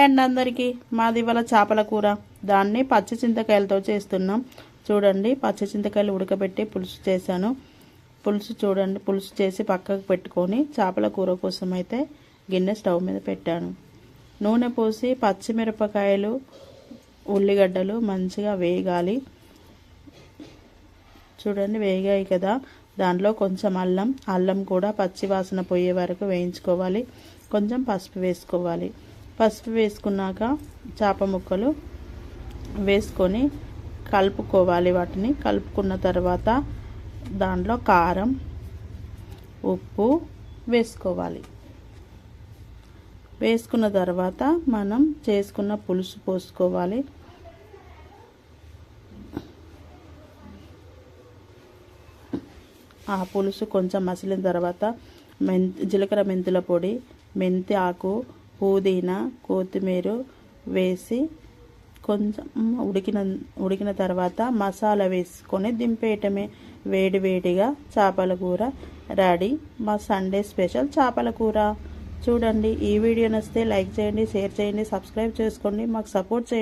Hi అండి అందరికీ మాది ఇవాళ చేపల కూర. దాన్ని పచ్చి చింతకాయలతో చేస్తున్నాం. చూడండి పచ్చి చింతకాయలు ఉడకబెట్టి పులుసు చేశాను. పులుసు చూడండి పులుసు చేసి పక్కకు పెట్టుకొని చేపల కూర కోసం అయితే గిన్నె స్టవ్ మీద పెట్టాను. నూనె పోసి పచ్చిమిరపకాయలు ఉల్లిగడ్డలు మంచిగా వేగాలి. చూడండి వేగాయి కదా. దాంట్లో కొంచెం అల్లం అల్లం కూడా పచ్చి వాసన పోయే వరకు వేయించుకోవాలి. కొంచెం పసుపు వేసుకోవాలి. పసుపు వేసుకున్నాక చేప ముక్కలు వేసుకొని కలుపుకోవాలి వాటిని. కలుపుకున్న తర్వాత దాంట్లో కారం ఉప్పు వేసుకోవాలి. వేసుకున్న తర్వాత మనం చేసుకున్న పులుసు పోసుకోవాలి. ఆ పులుసు కొంచెం మసిలిన తర్వాత మెంతి జీలకర్ర మెంతుల పొడి మెంతి ఆకు పుదీనా కొత్తిమీర వేసి కొంచెం ఉడికిన ఉడికిన తర్వాత మసాలా వేసుకొని దింపేయటమే. వేడివేడిగా చేపల కూర రెడీ. మా సండే స్పెషల్ చేపల కూర. చూడండి ఈ వీడియో నచ్చితే లైక్ చేయండి షేర్ చేయండి సబ్స్క్రైబ్ చేసుకోండి. మాకు సపోర్ట్ చేయండి.